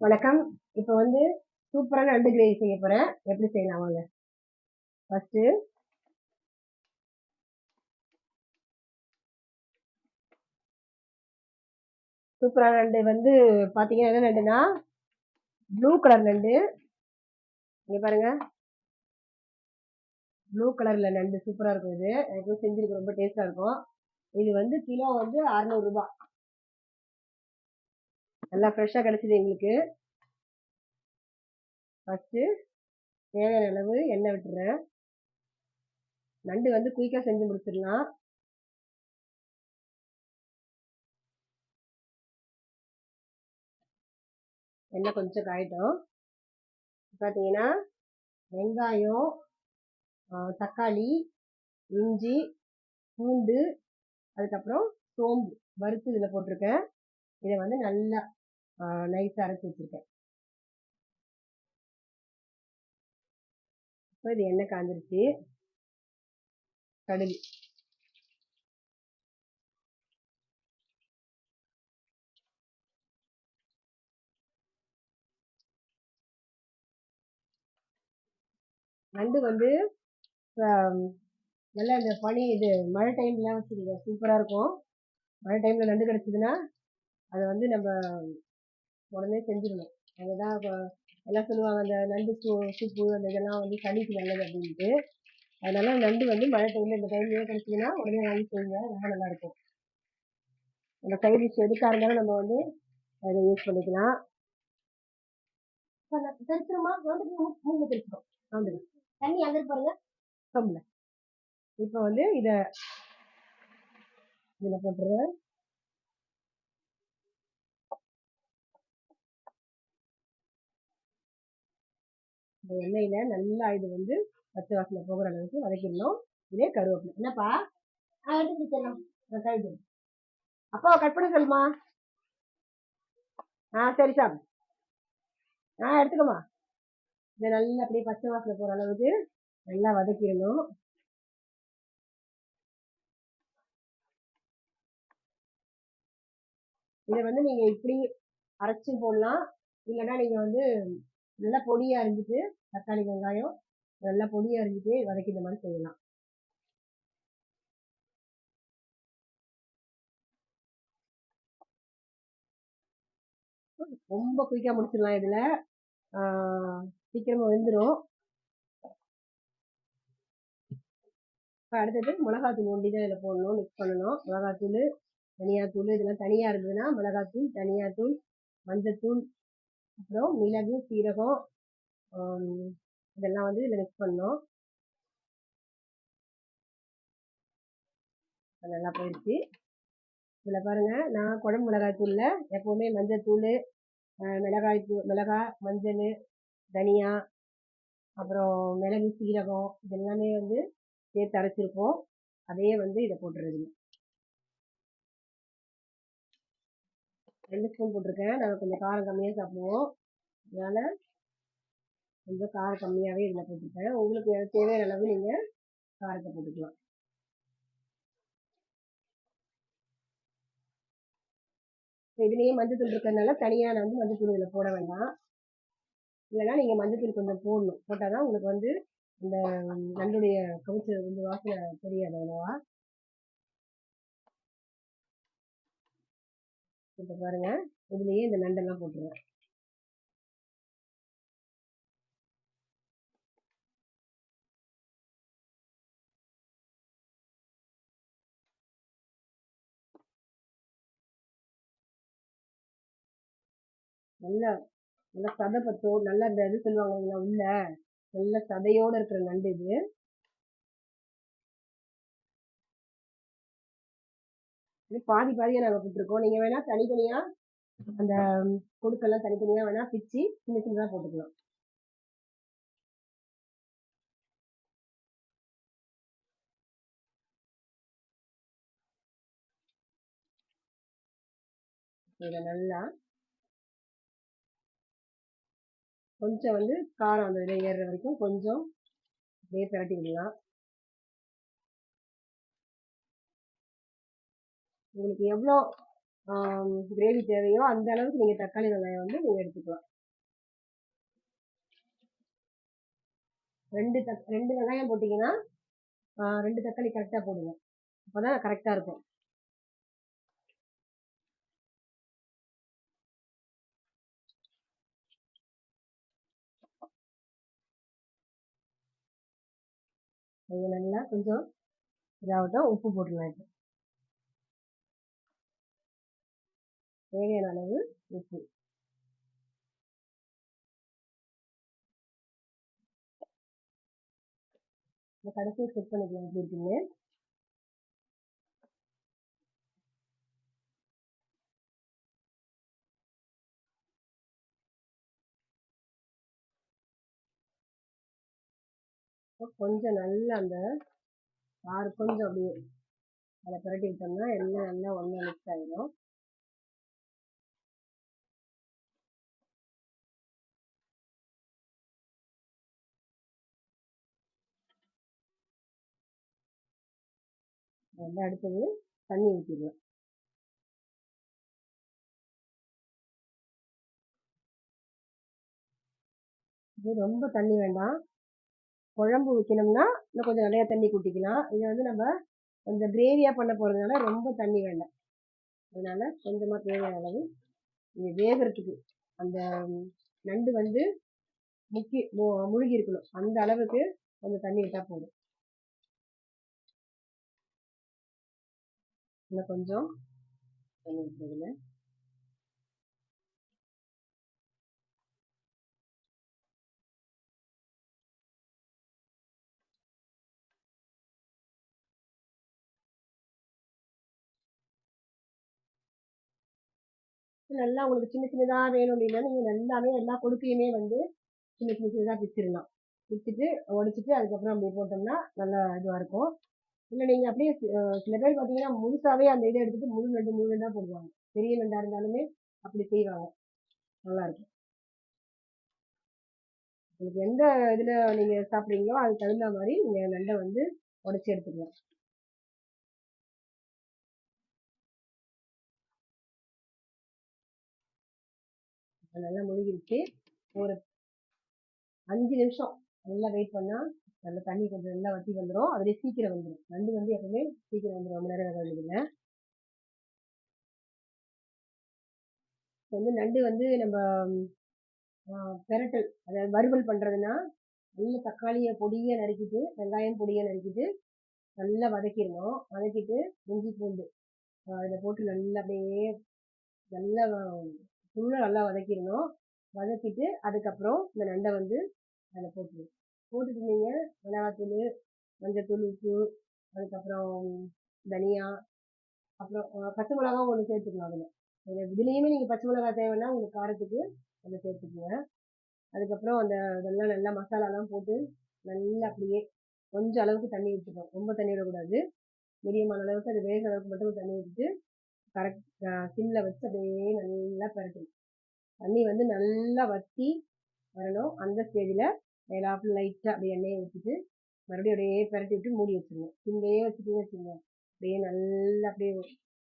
வணக்கம். இப்போ வந்து சூப்பரான நண்டு கிரேவி செய்ய போறேன். எப்படி செய்யலாம் வாங்க. ஃபர்ஸ்ட் சூப்பரான நண்டு வந்து பாத்தீங்கன்னா என்ன நண்டுனா ப்ளூ கலர் நண்டு. இங்க பாருங்க. ப்ளூ கலர்ல நண்டு சூப்பரா இருக்கும் இது. எனக்கு செஞ்சிருக்கு ரொம்ப டேஸ்டா இருக்கும். இது வந்து கிலோ வந்து அறுநூறு ரூபாய். நல்லா ஃப்ரெஷ்ஷாக கிடைச்சிது எங்களுக்கு. ஃபஸ்ட்டு தேவையான அளவு எண்ணெய் விட்டுறேன். நண்டு வந்து குயிக்காக செஞ்சு முடிச்சிடலாம். எண்ணெய் கொஞ்சம் காயட்டும். பார்த்தீங்கன்னா வெங்காயம் தக்காளி இஞ்சி பூண்டு அதுக்கப்புறம் சோம்பு வறுத்து இதில் போட்டிருக்கேன். இதை வந்து நல்லா நைஸாக அரைச்சி வச்சிருக்கேன். இப்போ இது எண்ணெய் காஞ்சிருச்சு. கடுகு. நண்டு வந்து நல்லா இந்த பனி இது மழை டைம்ல வச்சுருங்க சூப்பராக இருக்கும். மழை டைமில் நண்டு கிடச்சிதுன்னா அதை வந்து நம்ம உடனே செஞ்சிடணும். அதுதான் இப்போ எல்லாம் சொல்லுவாங்க அந்த நண்டு சூ சூப்பு அந்த இதெல்லாம் வந்து சளிக்கு நல்லது அப்படின்ட்டு. அதனால நண்டு வந்து மழை டைமில் இந்த டைம்லேயே கிடச்சிதுன்னா உடனே வாங்கி செய்யுங்க ரொம்ப நல்லா இருக்கும் அந்த சைட் டிஷ் எதுக்காக இருந்தாலும் நம்ம வந்து அதை யூஸ் பண்ணிக்கலாம். தெரிச்சிருமா மூணு தண்ணி அங்கே பாருங்க. சொம்புல இப்போ வந்து இதை இதில் போட்டுருவேன் இந்த எண்ணெயில நல்லா இது வந்து பச்சை வாசனை போகிற அளவுக்கு வதக்கிடணும். இதே கருவேப்பிலை. என்னப்பா? எடுத்து வச்சிடலாம். கழுது அப்பா கட் பண்ணி சொல்லுமா? ஆ சரி சார் ஆ எடுத்துக்கோமா. இதை நல்லா அப்படியே பச்சை வாசனை போகிற அளவுக்கு நல்லா வதக்கிடணும். இதை வந்து நீங்க இப்படி அரைச்சும் போடலாம். இல்லைன்னா நீங்க வந்து நல்லா பொடியாக அரிஞ்சிட்டு தக்காளி வெங்காயம் நல்லா பொடியாக அரிஞ்சிட்டு வதக்கிற மாதிரி செய்யலாம். ரொம்ப குயிக்காக முடிச்சிடலாம் இதில். சீக்கிரமாக வெந்துடும் இப்போ அடுத்தது மிளகாத்தூள் ஒண்டி தான் இதில் போடணும் மிக்ஸ் பண்ணணும். மிளகாத்தூள் தனியாத்தூள் இதெல்லாம் தனியாக இருந்ததுன்னா மிளகாத்தூள் தனியாத்தூள் மஞ்சத்தூள் அப்புறம் மிளகு சீரகம் ஆம், இதெல்லாம் வந்து இதில் மிக்ஸ் பண்ணோம். அது நல்லா போயிடுச்சு. இதில் பாருங்கள் நான் குழம்பு மிளகாய் எப்போவுமே எப்பவுமே மஞ்சத்தூள் மிளகாய் தூள் மிளகாய் மஞ்சள் தனியா அப்புறம் மிளகு சீரகம் இதெல்லாமே வந்து சேர்த்து அரைச்சிருப்போம். அதையே வந்து இதை போட்டுறது ரெண்டு ஸ்பூன் போட்டிருக்கேன். நாங்கள் கொஞ்சம் காரம் கம்மியாக சாப்பிடுவோம். அதனால கொஞ்சம் காரம் கம்மியாகவே இதில் போட்டிருக்கேன். உங்களுக்கு தேவையான அளவு நீங்கள் காரத்தை போட்டுக்கலாம். இப்போ இதுலேயே மஞ்சத்தூள் இருக்கிறதுனால தனியாக நான் வந்து மஞ்சத்தூள் இதில் போட வேண்டாம். இல்லைன்னா நீங்கள் மஞ்சத்தூள் கொஞ்சம் போடணும். போட்டால் தான் உங்களுக்கு வந்து இந்த நண்டுடைய கவுச்சு வந்து வாசனை தெரியாது அவ்வளோவா. இப்போ பாருங்க இதுலேயே இந்த நண்டெல்லாம் போட்டுருவேன் நல்லா நல்லா சதை பத்தும் நல்லா இந்த இது சொல்லுவாங்க இல்லைங்களா உள்ள. நல்ல சதையோட இருக்கிற நண்டு இது. பாதி பாதியா நாங்கள் போட்டிருக்கோம். நீங்க வேணா தனித்தனியா அந்த கொடுக்கெல்லாம் தனித்தனியா வேணா பிச்சு சின்ன சின்னதா போட்டுக்கலாம். இதை நல்லா கொஞ்சம் வந்து காரம் அந்த இதில் ஏறுற வரைக்கும் கொஞ்சம் அப்படியே பிரட்டி விடலாம். உங்களுக்கு எவ்வளோ கிரேவி தேவையோ அந்த அளவுக்கு நீங்கள் தக்காளி வெங்காயம் வந்து நீங்கள் எடுத்துக்கலாம். ரெண்டு தக் ரெண்டு வெங்காயம் போட்டிங்கன்னா ரெண்டு தக்காளி கரெக்டாக போடுங்க. அப்போ தான் கரெக்டாக இருக்கும். இது நல்லா கொஞ்சம் இதாகட்டும் உப்பு போட்டுடலாம் இப்போ. தேவையான அளவு உப்பு. இந்த கடைசியை செக் பண்ணிக்கலாம் எப்படி இருக்குன்னு? கொஞ்சம் நல்லா அந்த ஆறு கொஞ்சம் அப்படியே அதை புரட்டி விட்டோம்னா எல்லாம் நல்லா ஒன்றா மிக்ஸ் ஆகிடும் வந்து அடுத்தது தண்ணி ஊற்றிடலாம் இது ரொம்ப தண்ணி வேண்டாம். குழம்பு வைக்கணும்னா இன்னும் கொஞ்சம் நிறையா தண்ணி கூட்டிக்கலாம். இதை வந்து நம்ம கொஞ்சம் கிரேவியாக பண்ண போகிறதுனால ரொம்ப தண்ணி வேண்டாம். அதனால் கொஞ்சமாக தேவையான அளவு இது வேகிறதுக்கு அந்த நண்டு வந்து முக்கி மு- முழுகி இருக்கணும். அந்த அளவுக்கு கொஞ்சம் தண்ணி விட்டால் போதும். இன்னும் கொஞ்சம் தண்ணி நல்லா உங்களுக்கு சின்ன சின்னதாக வேணும் அப்படின்னா நீங்கள் நல்லாவே எல்லா கொடுக்கையுமே வந்து சின்ன சின்ன சின்னதாக பிச்சிடலாம் பிச்சுட்டு உடச்சிட்டு அதுக்கப்புறம் அப்படி போட்டோம்னா நல்லா இதுவாக இருக்கும். இல்லை நீங்கள் அப்படியே சில பேர் பார்த்தீங்கன்னா முழுசாவே அந்த இதை எடுத்துட்டு முழு நண்டு முழு நண்டாக போடுவாங்க. பெரிய நண்டாக இருந்தாலுமே அப்படி செய்வாங்க. நல்லா இருக்கும். உங்களுக்கு எந்த இதில் நீங்கள் சாப்பிட்றீங்களோ அதுக்கு தகுந்த மாதிரி நீங்கள் நண்டை வந்து உடச்சி எடுத்துக்கலாம். நல்லா முழுகிருச்சு. ஒரு அஞ்சு நிமிஷம் நல்லா வெயிட் பண்ணால் நல்லா தண்ணி கொஞ்சம் நல்லா வட்டி வந்துடும் அதுலேயே சீக்கிரம் வந்துடும் நண்டு வந்து எப்பவுமே சீக்கிரம் வந்துடும் ரொம்ப நேரம் வேக வேண்டியதில்லை இப்போ வந்து நண்டு வந்து நம்ம பெரட்டல் அதாவது வறுவல் பண்ணுறதுன்னா நல்ல தக்காளியை பொடியை நறுக்கிட்டு வெங்காயம் பொடியை நறுக்கிட்டு நல்லா வதக்கிடணும். வதக்கிட்டு இஞ்சி பூண்டு அதில் போட்டு நல்லா அப்படியே நல்லா ஃபுல்லாக நல்லா வதக்கிடணும். வதக்கிட்டு அதுக்கப்புறம் இந்த நண்டை வந்து அதில் போட்டுருவோம் போட்டுட்டு நீங்கள் மிளகாத்தூள் மஞ்சத்தூள் உப்பு அதுக்கப்புறம் தனியா அப்புறம் பச்சை மிளகா ஒன்று சேர்த்துக்கலாம் அதில். அதில் இதுலேயுமே நீங்கள் பச்சை மிளகா தேவைன்னா உங்களுக்கு காரத்துக்கு அதை சேர்த்துக்குங்க. அதுக்கப்புறம் அந்த இதெல்லாம் நல்லா மசாலாலாம் போட்டு நல்லா அப்படியே கொஞ்சம் அளவுக்கு தண்ணி விட்டுக்கணும் ரொம்ப தண்ணி விடக்கூடாது. மீடியமான அளவுக்கு அது வேக அளவுக்கு மட்டும் தண்ணி விட்டுட்டு கரெக்ட் சிம்மில் வச்சு அப்படியே நல்லா பரட்டணும். தண்ணி வந்து நல்லா வற்றி வரணும். அந்த ஸ்டேஜில் மேலாப்பில் லைட்டாக அப்படியே எண்ணெயை ஊற்றிட்டு மறுபடியும் அப்படியே பரட்டி விட்டு மூடி வச்சுருங்க. சிந்தையே வச்சுட்டு வச்சுங்க அப்படியே நல்லா அப்படியே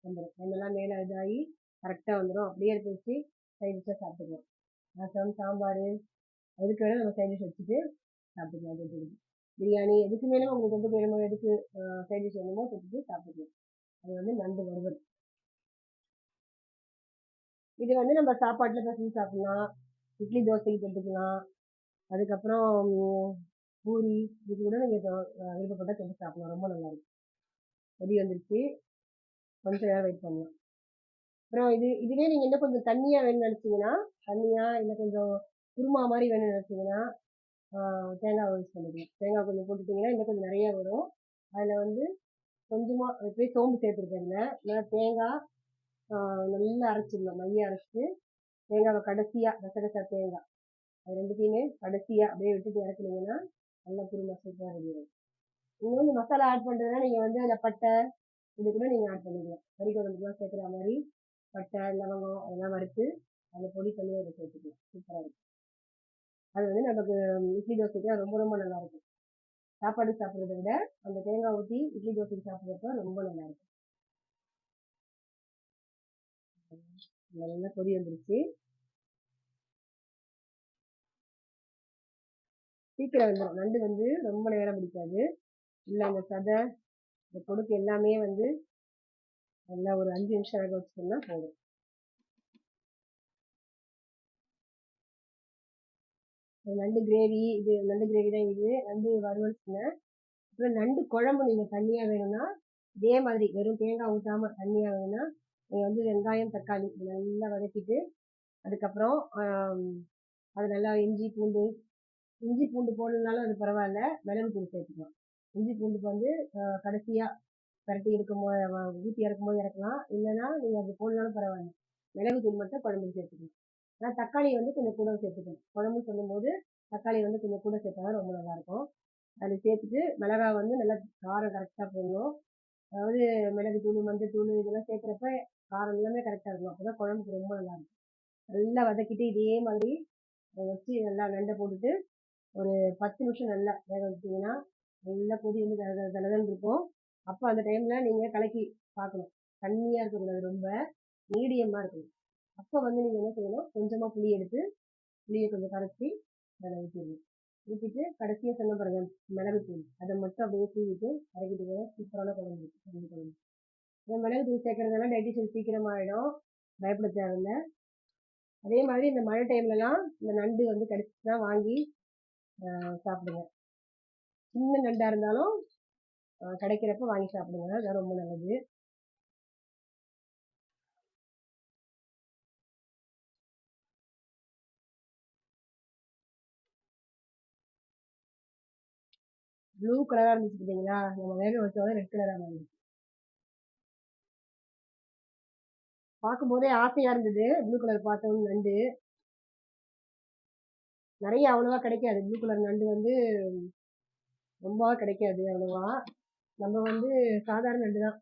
வந்துடும் எண்ணெய்லாம் மேலே இதாகி கரெக்டாக வந்துடும் அப்படியே எடுத்து வச்சு சைட் டிஷ்ஷாக சாப்பிட்டுக்கலாம். ரசம் சாம்பார் எதுக்கு வேணால் நம்ம சைட் டிஷ் வச்சுட்டு சாப்பிட்டுக்கலாம். தொட்டுக்கிட்டு பிரியாணி எதுக்கு மேலே உங்களுக்கு வந்து வேணுமோ எதுக்கு சைட் டிஷ் வேணுமோ தொட்டுட்டு சாப்பிட்டுக்கலாம். அது வந்து நண்டு வறுவல். இது வந்து நம்ம சாப்பாட்டில் பசங்க சாப்பிட்லாம். இட்லி தோசைக்கு தொட்டுக்கலாம் அதுக்கப்புறம் பூரி இது கூட நீங்கள் விருப்பப்பட்டால் தொட்டு சாப்பிடலாம். ரொம்ப நல்லா இருக்கும். கொதி வந்துருச்சு. கொஞ்சம் நேரம் வெயிட் பண்ணலாம். அப்புறம் இது இதுவே நீங்கள் இன்னும் கொஞ்சம் தண்ணியாக வேணும்னு நினச்சிங்கன்னா தண்ணியாக இல்லை கொஞ்சம் குருமா மாதிரி வேணும்னு நினச்சிங்கன்னா தேங்காய் யூஸ் பண்ணிக்கலாம். தேங்காய் கொஞ்சம் போட்டுட்டிங்கன்னா இன்னும் கொஞ்சம் நிறைய வரும். அதில் வந்து கொஞ்சமாக அதுக்கு சோம்பு சேர்த்துருக்கேன் நல்லா தேங்காய் நல்லா அரைச்சிடலாம். மைய அரைச்சிட்டு தேங்காவை கடைசியாக கசகசா தேங்காய். அது ரெண்டுத்தையுமே கடைசியாக அப்படியே விட்டுட்டு இறக்குனீங்கன்னா நல்லா குருமா சூப்பராக ரெடி ஆகும் வந்து மசாலா ஆட் பண்ணுறதுனா நீங்கள் வந்து அதில் பட்டை இது கூட நீங்கள் ஆட் பண்ணிக்கலாம். கறி குழம்புக்குலாம் சேர்க்குற மாதிரி பட்டை லவங்கம் அதெல்லாம் வறுத்து அந்த பொடி பண்ணி அதை சேர்த்துக்கலாம். சூப்பராக இருக்கும். அது வந்து நமக்கு இட்லி தோசைக்கு ரொம்ப ரொம்ப நல்லா இருக்கும் சாப்பாடு சாப்பிட்றத விட அந்த தேங்காய் ஊற்றி இட்லி தோசைக்கு சாப்பிட்றப்ப ரொம்ப நல்லா இருக்கும் நல்லா கொதி வந்துருச்சு. சீக்கிரம் வந்துடும் நண்டு வந்து ரொம்ப நேரம் பிடிக்காது. இல்லை அந்த சதை இந்த கொடுக்கு எல்லாமே வந்து நல்லா ஒரு அஞ்சு நிமிஷம் வேக வச்சுட்டோம்னா போதும். நண்டு கிரேவி இது நண்டு கிரேவி தான் இது. நண்டு வறுவல் சொன்னேன் அப்புறம் நண்டு குழம்பு நீங்கள் தண்ணியாக வேணும்னா இதே மாதிரி வெறும் தேங்காய் ஊற்றாமல் தண்ணியாக வேணும்னா நீங்கள் வந்து வெங்காயம் தக்காளி நல்லா வதக்கிட்டு அதுக்கப்புறம் அது நல்லா இஞ்சி பூண்டு இஞ்சி பூண்டு போடலனாலும் அது பரவாயில்ல. மிளகு தூள் சேர்த்துக்கலாம். இஞ்சி பூண்டு வந்து கடைசியாக பரட்டி இருக்கும்போது ஊற்றி இறக்கும்போது இறக்கலாம். இல்லைன்னா நீங்கள் அது போடலனாலும் பரவாயில்ல. மிளகு தூள் மட்டும் குழம்புக்கு சேர்த்துக்கலாம். ஆனால் தக்காளி வந்து கொஞ்சம் கூட சேர்த்துக்கணும் குழம்பு சொல்லும்போது தக்காளி வந்து கொஞ்சம் கூட சேர்த்தா தான் ரொம்ப நல்லாயிருக்கும். அதில் சேர்த்துட்டு மிளகா வந்து நல்லா காரம் கரெக்டாக போடணும். அதாவது மிளகு தூள் மஞ்சள் தூள் இதெல்லாம் சேர்க்குறப்ப காரம் எல்லாமே கரெக்டாக இருக்கும் அப்போ தான் குழம்புக்கு ரொம்ப நல்லாயிருக்கும். நல்லா வதக்கிட்டு இதே மாதிரி வச்சு நல்லா நண்டை போட்டுட்டு ஒரு பத்து நிமிஷம் நல்லா வேக வச்சிங்கன்னா நல்லா கொதி வந்து தலை தலைதான் இருக்கும். அப்போ அந்த டைமில் நீங்கள் கலக்கி பார்க்கணும். தண்ணியாக இருக்கக்கூடாது ரொம்ப மீடியமாக இருக்கணும். அப்போ வந்து நீங்கள் என்ன செய்யணும்? கொஞ்சமாக புளி எடுத்து புளியை கொஞ்சம் கரைச்சி அதில் ஊற்றிடணும் ஊற்றிட்டு கடைசியாக சொன்ன பாருங்க மிளகு தூள். அதை மட்டும் அப்படியே தூவிட்டு இறக்கிட்டு போய் சூப்பரான குழம்பு குழம்பு குழம்பு. இந்த மிளகு தூள் சேர்க்கறதுனால டைஜஷன் சீக்கிரமாக ஆகிடும் பயப்பட தேவையில்லை. அதே மாதிரி இந்த மழை டைம்லலாம் இந்த நண்டு வந்து கடிச்சு தான் வாங்கி சாப்பிடுங்க. சின்ன நண்டாக இருந்தாலும் கிடைக்கிறப்ப வாங்கி சாப்பிடுங்க. அதுதான் ரொம்ப நல்லது. ப்ளூ கலராக இருந்துச்சு பார்த்தீங்களா நம்ம வேக வச்சோட ரெட் கலராக மாறிடுச்சு. பார்க்கும்போதே ஆசையாக இருந்தது. ப்ளூ கலர் பார்த்தோன்னு நண்டு. நிறைய அவ்வளோவா கிடைக்காது. ப்ளூ கலர் நண்டு வந்து ரொம்ப கிடைக்காது. அவ்வளோவா. நம்ம வந்து சாதாரண நண்டு தான்.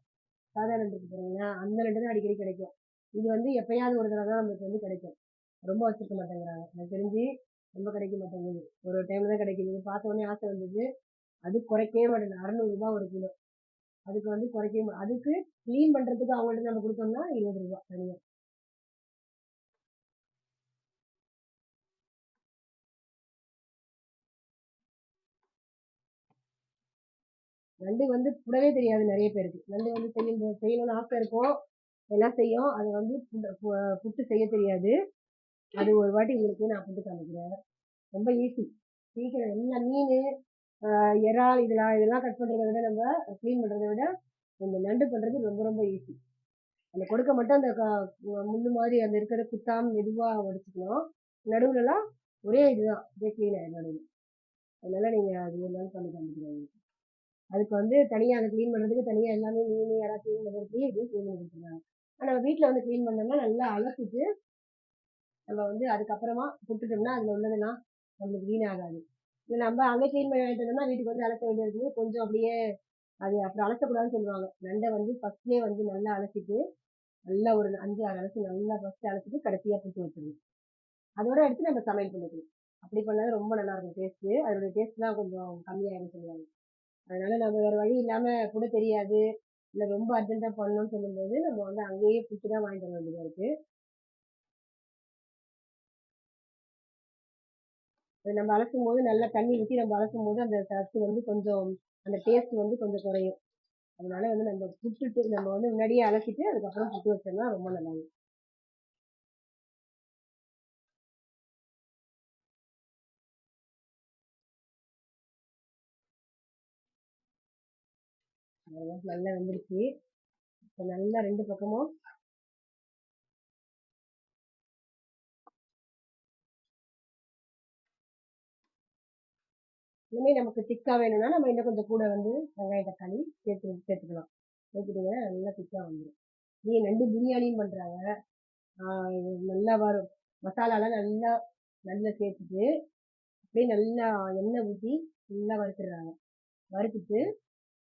சாதாரண நண்டு இருக்கு அந்த நண்டு தான் அடிக்கடி கிடைக்கும். இது வந்து எப்பயாவது ஒரு தடவை தான் நம்மளுக்கு வந்து கிடைக்கும். ரொம்ப வச்சுருக்க மாட்டேங்கிறாங்க. எனக்கு தெரிஞ்சு ரொம்ப கிடைக்க மாட்டேங்குது. ஒரு ஒரு டைம்ல தான் கிடைக்குது. பார்த்த உடனே ஆசை வந்தது. அது குறைக்கவே மாட்டேங்குது. அறநூறுபா ஒரு கிலோ. அதுக்கு வந்து குறைக்கவே அதுக்கு க்ளீன் பண்ணுறதுக்கு அவங்கள்ட்ட நம்ம கொடுத்தோம்னா இருபது ரூபா தனியாக நண்டு வந்து புடவே தெரியாது நிறைய பேருக்கு. நண்டு வந்து செய்யும் செய்யணும்னு ஆசை இருக்கும். எல்லாம் செய்யும்? அது வந்து புட்டு- செய்ய தெரியாது. அது ஒரு வாட்டி உங்களுக்கு நான் புட்டு காமிக்கிறேன். ரொம்ப ஈஸி சீக்கிரம் எல்லா மீன் இறால் இதெல்லாம் இதெல்லாம் கட் பண்ணுறதை விட நம்ம க்ளீன் பண்ணுறதை விட இந்த நண்டு பண்ணுறது ரொம்ப ரொம்ப ஈஸி அந்த கொடுக்க மட்டும் அந்த முள்ளு மாதிரி அந்த இருக்கிற குத்தாம மெதுவாக உடச்சிக்கணும் நடுவுலலாம் ஒரே இதுதான். இதே க்ளீன் ஆகிடும் நடுவில். அதனால நீங்கள் அது ஒரு நாள் பண்ணி காமிக்கிறேன். அதுக்கு வந்து தனியாக அதை க்ளீன் பண்ணுறதுக்கு தனியாக எல்லாமே மீன் யாராவது க்ளீன் பண்ணுறதுக்கு இப்படியே க்ளீன் பண்ணி கொடுத்துருவாங்க ஆனால் நம்ம வீட்டில் வந்து க்ளீன் பண்ணோம்னா நல்லா அலசிட்டு நம்ம வந்து அதுக்கப்புறமா விட்டுட்டோம்னா அதில் உள்ளதெல்லாம் நம்மளுக்கு வீணாகாது. இல்லை நம்ம அங்கே க்ளீன் பண்ணி வாங்கிட்டு வந்தோம்னா வீட்டுக்கு வந்து அலச வேண்டியது கொஞ்சம் அப்படியே அது அப்புறம் அலசக்கூடாதுன்னு சொல்லுவாங்க. நண்டை வந்து ஃபஸ்ட்லேயே வந்து நல்லா அலசிட்டு நல்லா ஒரு அஞ்சு ஆறு அலசி நல்லா ஃபஸ்ட்டு அலசிட்டு கடைசியாக போட்டு வச்சிடணும். அதோட எடுத்து நம்ம சமையல் பண்ணிக்கணும் அப்படி பண்ணால் ரொம்ப நல்லாயிருக்கும் டேஸ்ட்டு அதோட டேஸ்ட்லாம் கொஞ்சம் கம்மியாகிடும் சொல்லுவாங்க. அதனால நம்ம வேறு வழி இல்லாமல் கூட தெரியாது. இல்லை ரொம்ப அர்ஜென்ட்டாக பண்ணணும்னு சொல்லும்போது நம்ம வந்து அங்கேயே புட்டு தான் வாங்கிட்டு வர வேண்டியதாக இருக்குது அது நம்ம அலசும் போது நல்லா தண்ணி ஊற்றி நம்ம அலசும் போது அந்த சத்து வந்து கொஞ்சம் அந்த டேஸ்ட் வந்து கொஞ்சம் குறையும். அதனால வந்து நம்ம புட்டுட்டு நம்ம வந்து முன்னாடியே அலசிட்டு அதுக்கப்புறம் புட்டு வச்சோம்னா ரொம்ப நல்லா நல்லா வெந்துருச்சு. இப்போ நல்லா ரெண்டு பக்கமும் இனிமேல் நமக்கு திக்காக வேணும்னா நம்ம இன்னும் கொஞ்சம் கூட வந்து வெங்காயம் தக்காளி சேர்த்து சேர்த்துக்கலாம். சேர்த்துட்டுங்க நல்லா திக்காக வந்துடும் நீ நண்டு பிரியாணியும் பண்ணுறாங்க நல்லா வரும் மசாலாலாம் நல்லா நல்லா சேர்த்துட்டு அப்படியே நல்லா எண்ணெய் ஊற்றி நல்லா வறுத்துடுறாங்க. வறுத்துட்டு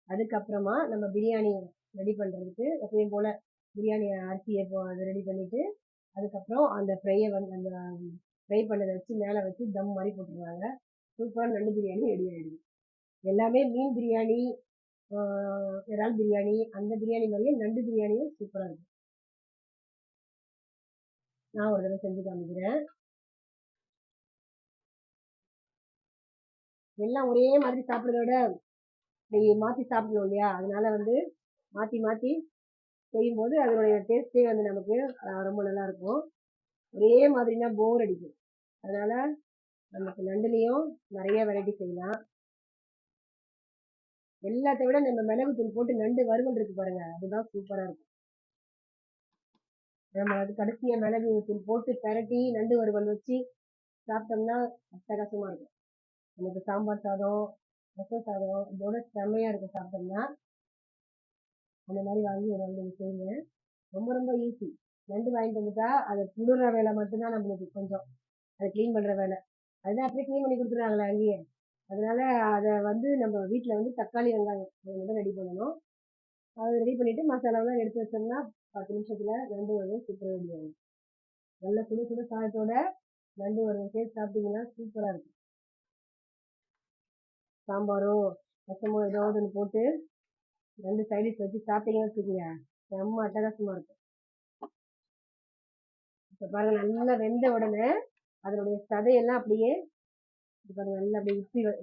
அதுக்கப்புறமா நம்ம பிரியாணி ரெடி பண்ணுறதுக்கு எப்பயும் போல் பிரியாணி அரிசியை இப்போ அதை ரெடி பண்ணிவிட்டு அதுக்கப்புறம் அந்த ஃப்ரையை வந்து அந்த ஃப்ரை பண்ணதை வச்சு மேலே வச்சு தம் மாதிரி போட்டுருவாங்க. சூப்பராக நண்டு பிரியாணி ரெடி ஆகிடுது எல்லாமே மீன் பிரியாணி இறால் பிரியாணி அந்த பிரியாணி மாதிரியே நண்டு பிரியாணியும் சூப்பராக இருக்கும் நான் ஒரு தடவை செஞ்சு காமிக்கிறேன். எல்லாம் ஒரே மாதிரி சாப்பிட்றத விட இப்படி மாற்றி சாப்பிடணும் இல்லையா? அதனால வந்து மாற்றி மாற்றி செய்யும்போது அதனுடைய டேஸ்ட்டே வந்து நமக்கு ரொம்ப நல்லா இருக்கும். ஒரே மாதிரினா போர் அடிக்கும். அதனால நமக்கு நண்டுலேயும் நிறைய வெரைட்டி செய்யலாம். எல்லாத்தை விட நம்ம மிளகு தூள் போட்டு நண்டு வறுவல் இருக்கு பாருங்க அதுதான் சூப்பரா இருக்கும். நம்ம அது கடைசியா மிளகு தூள் போட்டு பெரட்டி நண்டு வறுவல் வச்சு சாப்பிட்டோம்னா அட்டகாசமா இருக்கும். நமக்கு சாம்பார் சாதம் ரசம் சாதம் இதோட செம்மையா இருக்கும் சாப்பிட்டோம்னா. அந்த மாதிரி வாங்கி ஒரு ரெண்டு செய்யுங்க. ரொம்ப ரொம்ப ஈஸி நண்டு வாங்கிட்டு வந்துட்டா அதை புடுற வேலை மட்டும்தான் நம்மளுக்கு கொஞ்சம். அதை க்ளீன் பண்ற வேலை. அதுதான் அப்படியே க்ளீன் பண்ணி கொடுத்துருவாங்களே அங்கேயே. அதனால அதை வந்து நம்ம வீட்டில் வந்து தக்காளி வெங்காயம் அதை மட்டும் ரெடி பண்ணணும். அதை ரெடி பண்ணிட்டு மசாலாவெல்லாம் எடுத்து வச்சோம்னா பத்து நிமிஷத்துல நண்டு வறுவல் சூப்பராக ரெடி ஆகும் நல்ல சுடு சுடு சாதத்தோட நண்டு வறுவல் சேர்த்து சாப்பிட்டீங்கன்னா சூப்பராக இருக்கும். சாம்பாரோ ரசமோ ஏதாவது ஒன்று போட்டு ரெண்டு சைடிஷ் வச்சு சாப்பிட்டீங்கன்னு வச்சுக்கோங்க. செம்ம அட்டகாசமா இருக்கும். இப்போ பாருங்க நல்லா வெந்த உடனே அதனுடைய சதையெல்லாம் அப்படியே இது பாருங்க நல்லா அப்படியே உப்பி வ-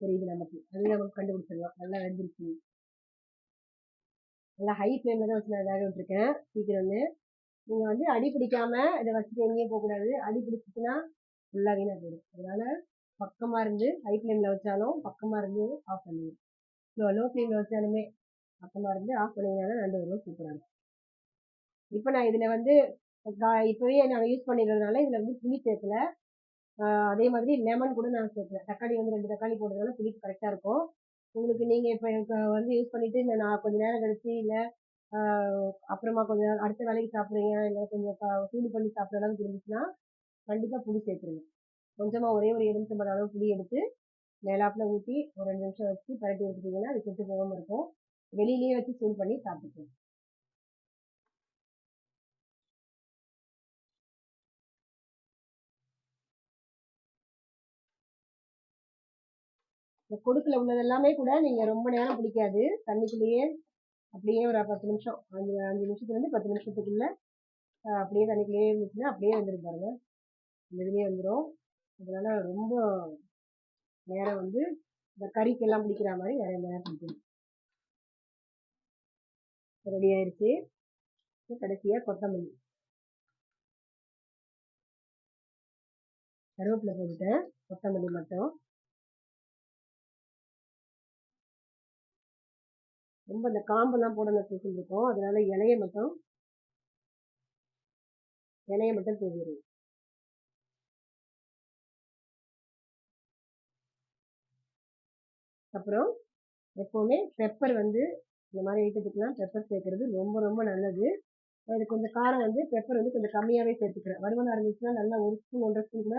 தெரியுது நமக்கு. அது நமக்கு கண்டுபிடிச்சிடலாம். நல்லா வெந்துருச்சு. நல்லா ஹை ஃப்ளேம்ல தான் வச்சு நான் வேக விட்டுருக்கேன். சீக்கிரம்னு நீங்க வந்து அடி பிடிக்காம இதை வச்சுட்டு எங்கேயும் போகக்கூடாது. அடி பிடிச்சிச்சுன்னா ஃபுல்லா நான் போயிடும். அதனால பக்கமா இருந்து ஹை ஃப்ளேம்ல வச்சாலும் பக்கமா இருந்து ஆஃப் பண்ணுங்க லோ லோ ஃப்ளேம்ல வச்சாலுமே பக்கமா இருந்து ஆஃப் பண்ணிங்கனால நண்டு வரும் சூப்பரா இருக்கும். இப்போ நான் இதில் வந்து கா- இப்பவே நான் யூஸ் பண்ணிடுறதுனால இதில் வந்து புளி சேர்க்கல. அதே மாதிரி லெமன் கூட நான் சேர்க்கல. தக்காளி வந்து ரெண்டு தக்காளி போடுறதுனால புளி கரெக்டாக இருக்கும். உங்களுக்கு நீங்கள் இப்போ எனக்கு வந்து யூஸ் பண்ணிட்டு இந்த நான் கொஞ்சம் நேரம் கழிச்சு இல்லை அப்புறமா கொஞ்சம் அடுத்த வேலைக்கு சாப்பிட்றீங்க இல்லை கொஞ்சம் சூடு பண்ணி சாப்பிட்ற அளவுக்கு இருந்துச்சுன்னா கண்டிப்பாக புளி சேர்த்துருங்க. கொஞ்சமா ஒரே ஒரு எலுமிச்சம்பழம் அளவு புளி எடுத்து மேலாப்புல ஊற்றி ஒரு ரெண்டு நிமிஷம் வச்சு பரட்டி எடுத்துட்டீங்கன்னா அது கெட்டு போகாமல் இருக்கும். வெளியிலேயே வச்சு சூடு பண்ணி சாப்பிட்டுக்கலாம். இந்த கொடுக்கல உள்ளது எல்லாமே கூட நீங்க ரொம்ப நேரம் பிடிக்காது தண்ணிக்குள்ளேயே அப்படியே ஒரு பத்து நிமிஷம் அஞ்சு அஞ்சு நிமிஷத்துல இருந்து பத்து நிமிஷத்துக்குள்ள அப்படியே தண்ணிக்குள்ளேயே இருந்துச்சுன்னா அப்படியே வந்துடும் பாருங்கள் இந்த இதுலயே வந்துடும் அதனால ரொம்ப நேரம் வந்து இந்த கறிக்கெல்லாம் பிடிக்கிற மாதிரி நிறைய நேரம் பிடிக்கணும் ரெடி ஆயிடுச்சு கடைசியா கொத்தமல்லி. கருவேப்பிலை போட்டுட்டேன். கொத்தமல்லி மட்டும். ரொம்ப இந்த காம்பெல்லாம் போடணும் இருக்கும். அதனால இலைய மட்டும் இலைய மட்டும் தூவிடுவோம் அப்புறம் எப்போவுமே பெப்பர் வந்து இந்த மாதிரி ஐட்டத்துக்குலாம் பெப்பர் சேர்க்கறது ரொம்ப ரொம்ப நல்லது. இது கொஞ்சம் காரம் வந்து பெப்பர் வந்து கொஞ்சம் கம்மியாகவே சேர்த்துக்கிறேன். வருமானம் இருந்துச்சுன்னா நல்லா ஒரு ஸ்பூன் ஒன்றரை ஸ்பூன் கூட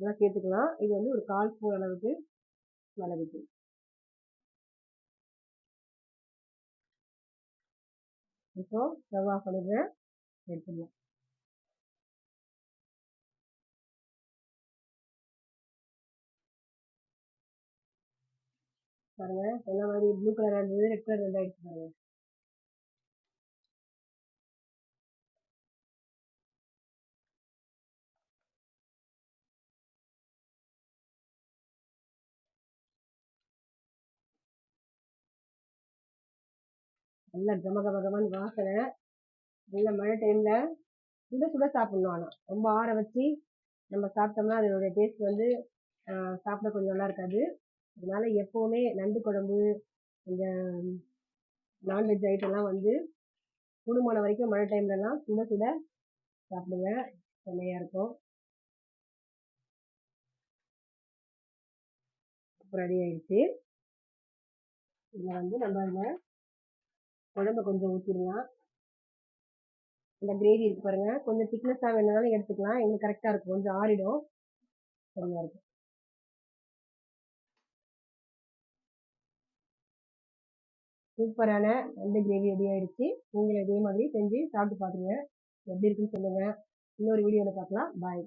நல்லா சேர்த்துக்கலாம். இது வந்து ஒரு கால் ஸ்பூன் அளவுக்கு மிளகுது இப்போ செவ்வாய் ஆஃப் பண்ணிடுறேன். எடுத்துடலாம். பாருங்க. சொன்ன மாதிரி ப்ளூ கலர் இருந்தது ரெட் கலர் ரெண்டு ஆயிடுச்சு பாருங்க. நல்ல கம கம கமன்னு வாசனை. நல்ல மழை டைம்ல சுட சுட சாப்பிடணும் ஆனால் ரொம்ப ஆற வச்சு நம்ம சாப்பிட்டோம்னா அதனுடைய டேஸ்ட் வந்து சாப்பிட கொஞ்சம் நல்லா இருக்காது. அதனால எப்பவுமே நண்டு குழம்பு இந்த நான்வெஜ் ஐட்டம்லாம் வந்து கூடுமான வரைக்கும் மழை டைம்லலாம் சுட சுட சாப்பிடுங்க. செம்மையாக இருக்கும். இப்போ ரெடி ஆயிடுச்சு. இதில் வந்து நம்ம அதில் குழம்ப கொஞ்சம் ஊற்றிடலாம் இந்த கிரேவி இருக்கு பாருங்க. கொஞ்சம் திக்னஸாக வேணுனாலும் எடுத்துக்கலாம். எங்களுக்கு கரெக்டாக இருக்கும். கொஞ்சம் ஆறிடும். சரியா இருக்கும். சூப்பரான அந்த கிரேவி ரெடி ஆயிடுச்சு. நீங்களும் இதே மாதிரி செஞ்சு சாப்பிட்டு பாத்துருங்க எப்படி இருக்குன்னு சொல்லுங்கள் இன்னொரு வீடியோவில் பார்க்கலாம் பாய்